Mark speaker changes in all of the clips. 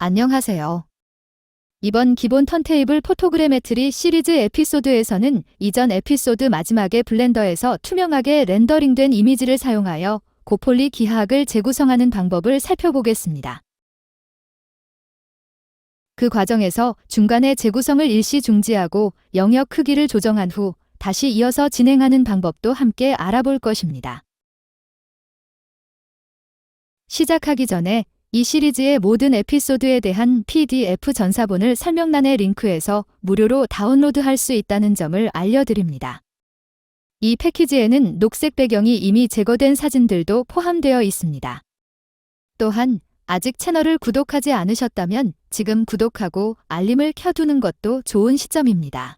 Speaker 1: 안녕하세요. 이번 기본 턴테이블 포토그래메트리 시리즈 에피소드에서는 이전 에피소드 마지막에 블렌더에서 투명하게 렌더링된 이미지를 사용하여 고폴리 기하학을 재구성하는 방법을 살펴보겠습니다. 그 과정에서 중간에 재구성을 일시 중지하고 영역 크기를 조정한 후 다시 이어서 진행하는 방법도 함께 알아볼 것입니다. 시작하기 전에 이 시리즈의 모든 에피소드에 대한 PDF 전사본을 설명란의 링크에서 무료로 다운로드할 수 있다는 점을 알려드립니다. 이 패키지에는 녹색 배경이 이미 제거된 사진들도 포함되어 있습니다. 또한 아직 채널을 구독하지 않으셨다면 지금 구독하고 알림을 켜두는 것도 좋은 시점입니다.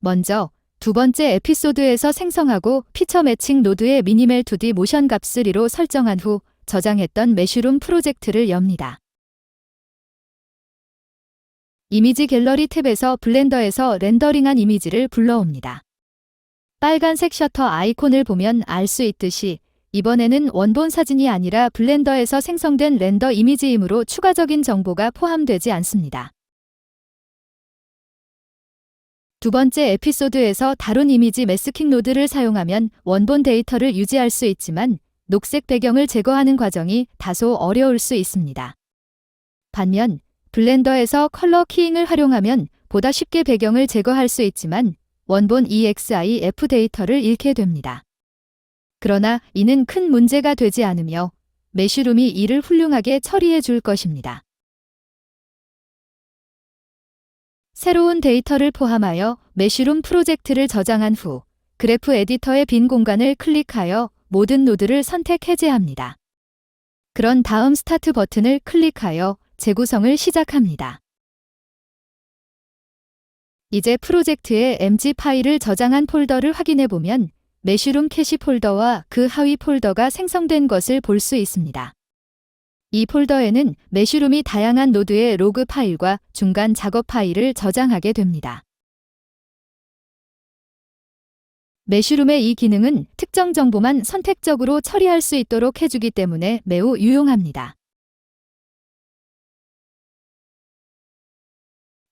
Speaker 1: 먼저 두 번째 에피소드에서 생성하고 피처 매칭 노드의 미니멜 2D 모션 값 3로 설정한 후 저장했던 메쉬룸 프로젝트를 엽니다. 이미지 갤러리 탭에서 블렌더에서 렌더링한 이미지를 불러옵니다. 빨간색 셔터 아이콘을 보면 알 수 있듯이 이번에는 원본 사진이 아니라 블렌더에서 생성된 렌더 이미지이므로 추가적인 정보가 포함되지 않습니다. 두 번째 에피소드에서 다룬 이미지 매스킹 노드를 사용하면 원본 데이터를 유지할 수 있지만 녹색 배경을 제거하는 과정이 다소 어려울 수 있습니다. 반면 블렌더에서 컬러 키잉을 활용하면 보다 쉽게 배경을 제거할 수 있지만 원본 EXIF 데이터를 잃게 됩니다. 그러나 이는 큰 문제가 되지 않으며 메쉬룸이 이를 훌륭하게 처리해 줄 것입니다. 새로운 데이터를 포함하여 메쉬룸 프로젝트를 저장한 후 그래프 에디터의 빈 공간을 클릭하여 모든 노드를 선택 해제합니다. 그런 다음 스타트 버튼을 클릭하여 재구성을 시작합니다. 이제 프로젝트의 MG 파일을 저장한 폴더를 확인해 보면 메쉬룸 캐시 폴더와 그 하위 폴더가 생성된 것을 볼 수 있습니다. 이 폴더에는 메쉬룸이 다양한 노드의 로그 파일과 중간 작업 파일을 저장하게 됩니다. 메쉬룸의 이 기능은 특정 정보만 선택적으로 처리할 수 있도록 해주기 때문에 매우 유용합니다.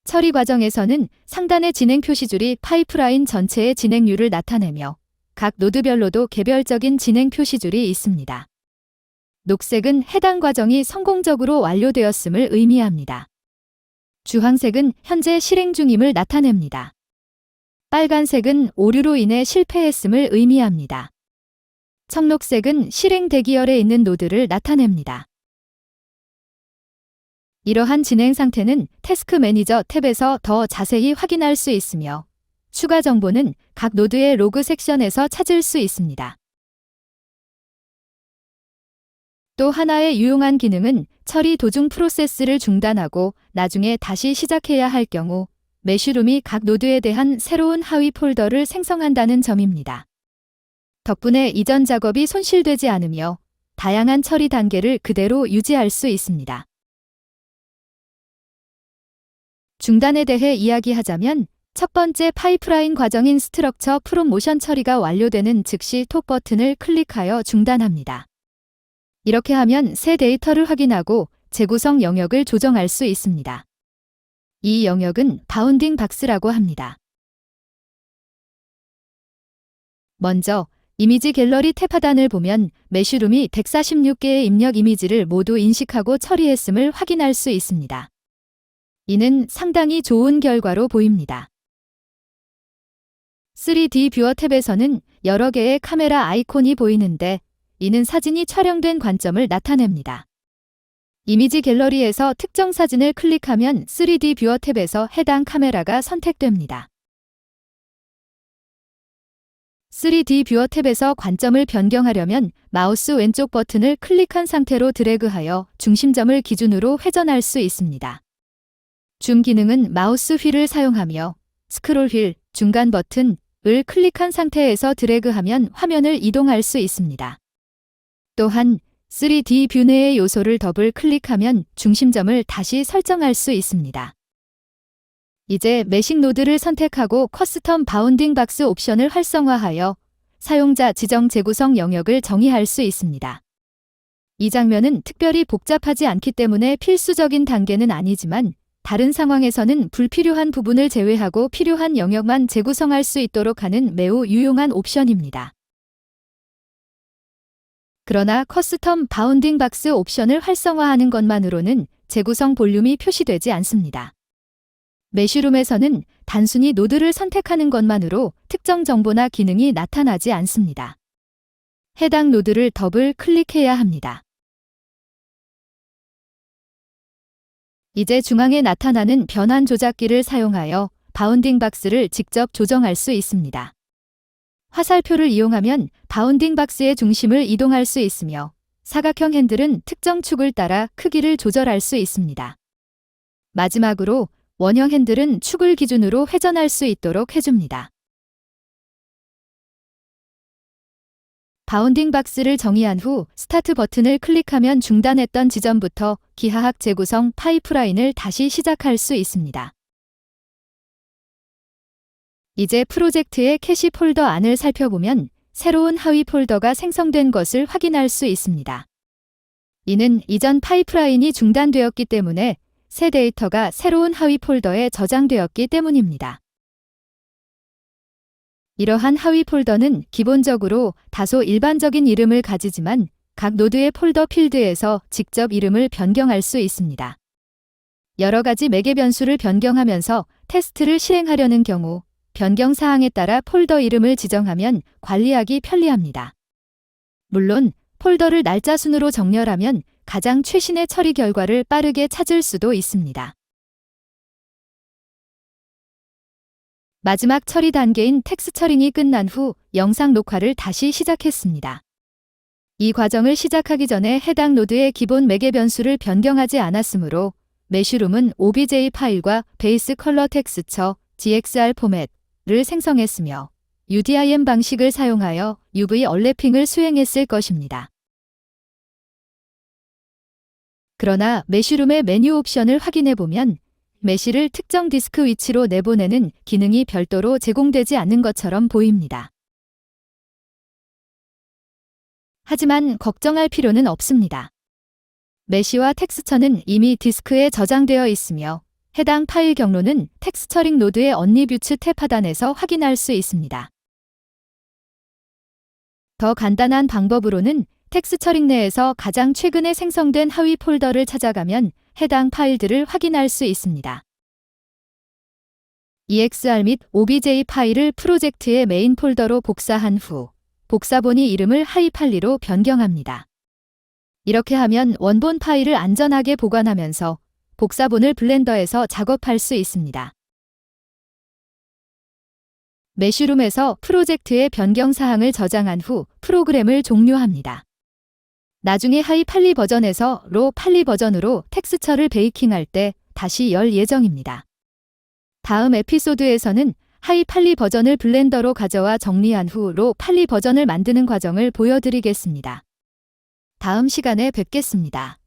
Speaker 1: 처리 과정에서는 상단의 진행 표시줄이 파이프라인 전체의 진행률을 나타내며 각 노드별로도 개별적인 진행 표시줄이 있습니다. 녹색은 해당 과정이 성공적으로 완료되었음을 의미합니다. 주황색은 현재 실행 중임을 나타냅니다. 빨간색은 오류로 인해 실패했음을 의미합니다. 청록색은 실행 대기열에 있는 노드를 나타냅니다. 이러한 진행 상태는 태스크 매니저 탭에서 더 자세히 확인할 수 있으며 추가 정보는 각 노드의 로그 섹션에서 찾을 수 있습니다. 또 하나의 유용한 기능은 처리 도중 프로세스를 중단하고 나중에 다시 시작해야 할 경우 메쉬룸이 각 노드에 대한 새로운 하위 폴더를 생성한다는 점입니다. 덕분에 이전 작업이 손실되지 않으며 다양한 처리 단계를 그대로 유지할 수 있습니다. 중단에 대해 이야기하자면 첫 번째 파이프라인 과정인 스트럭처 프롬 모션 처리가 완료되는 즉시 톱 버튼을 클릭하여 중단합니다. 이렇게 하면 새 데이터를 확인하고 재구성 영역을 조정할 수 있습니다. 이 영역은 바운딩 박스라고 합니다. 먼저 이미지 갤러리 탭 하단을 보면 메쉬룸이 146개의 입력 이미지를 모두 인식하고 처리했음을 확인할 수 있습니다. 이는 상당히 좋은 결과로 보입니다. 3D 뷰어 탭에서는 여러 개의 카메라 아이콘이 보이는데 이는 사진이 촬영된 관점을 나타냅니다. 이미지 갤러리에서 특정 사진을 클릭하면 3D 뷰어 탭에서 해당 카메라가 선택됩니다. 3D 뷰어 탭에서 관점을 변경하려면 마우스 왼쪽 버튼을 클릭한 상태로 드래그하여 중심점을 기준으로 회전할 수 있습니다. 줌 기능은 마우스 휠을 사용하며 스크롤 휠, 중간 버튼, 을 클릭한 상태에서 드래그하면 화면을 이동할 수 있습니다. 또한 3D 뷰 내의 요소를 더블 클릭하면 중심점을 다시 설정할 수 있습니다. 이제 매식 노드를 선택하고 커스텀 바운딩 박스 옵션을 활성화하여 사용자 지정 재구성 영역을 정의할 수 있습니다. 이 장면은 특별히 복잡하지 않기 때문에 필수적인 단계는 아니지만 다른 상황에서는 불필요한 부분을 제외하고 필요한 영역만 재구성할 수 있도록 하는 매우 유용한 옵션입니다. 그러나 커스텀 바운딩 박스 옵션을 활성화하는 것만으로는 재구성 볼륨이 표시되지 않습니다. 메쉬룸에서는 단순히 노드를 선택하는 것만으로 특정 정보나 기능이 나타나지 않습니다. 해당 노드를 더블 클릭해야 합니다. 이제 중앙에 나타나는 변환 조작기를 사용하여 바운딩 박스를 직접 조정할 수 있습니다. 화살표를 이용하면 바운딩 박스의 중심을 이동할 수 있으며 사각형 핸들은 특정 축을 따라 크기를 조절할 수 있습니다. 마지막으로 원형 핸들은 축을 기준으로 회전할 수 있도록 해줍니다. 바운딩 박스를 정의한 후 스타트 버튼을 클릭하면 중단했던 지점부터 기하학 재구성 파이프라인을 다시 시작할 수 있습니다. 이제 프로젝트의 캐시 폴더 안을 살펴보면 새로운 하위 폴더가 생성된 것을 확인할 수 있습니다. 이는 이전 파이프라인이 중단되었기 때문에 새 데이터가 새로운 하위 폴더에 저장되었기 때문입니다. 이러한 하위 폴더는 기본적으로 다소 일반적인 이름을 가지지만 각 노드의 폴더 필드에서 직접 이름을 변경할 수 있습니다. 여러 가지 매개 변수를 변경하면서 테스트를 실행하려는 경우 변경 사항에 따라 폴더 이름을 지정하면 관리하기 편리합니다. 물론 폴더를 날짜 순으로 정렬하면 가장 최신의 처리 결과를 빠르게 찾을 수도 있습니다. 마지막 처리 단계인 텍스 처링이 끝난 후 영상 녹화를 다시 시작했습니다. 이 과정을 시작하기 전에 해당 노드의 기본 매개 변수를 변경하지 않았으므로 메쉬룸은 OBJ 파일과 베이스 컬러 텍스처 GXR 포맷 을 생성했으며 UDIM 방식을 사용하여 UV 얼래핑을 수행했을 것입니다. 그러나 메쉬룸의 메뉴 옵션을 확인해 보면 메시를 특정 디스크 위치로 내보내는 기능이 별도로 제공되지 않는 것처럼 보입니다. 하지만 걱정할 필요는 없습니다. 메시와 텍스처는 이미 디스크에 저장되어 있으며 해당 파일 경로는 텍스처링 노드의 언리뷰츠 탭 하단에서 확인할 수 있습니다. 더 간단한 방법으로는 텍스처링 내에서 가장 최근에 생성된 하위 폴더를 찾아가면 해당 파일들을 확인할 수 있습니다. EXR 및 OBJ 파일을 프로젝트의 메인 폴더로 복사한 후 복사본이 이름을 하이팔리로 변경합니다. 이렇게 하면 원본 파일을 안전하게 보관하면서 복사본을 블렌더에서 작업할 수 있습니다. 메쉬룸에서 프로젝트의 변경 사항을 저장한 후 프로그램을 종료합니다. 나중에 하이 팔리 버전에서 로 팔리 버전으로 텍스처를 베이킹할 때 다시 열 예정입니다. 다음 에피소드에서는 하이 팔리 버전을 블렌더로 가져와 정리한 후 로 팔리 버전을 만드는 과정을 보여드리겠습니다. 다음 시간에 뵙겠습니다.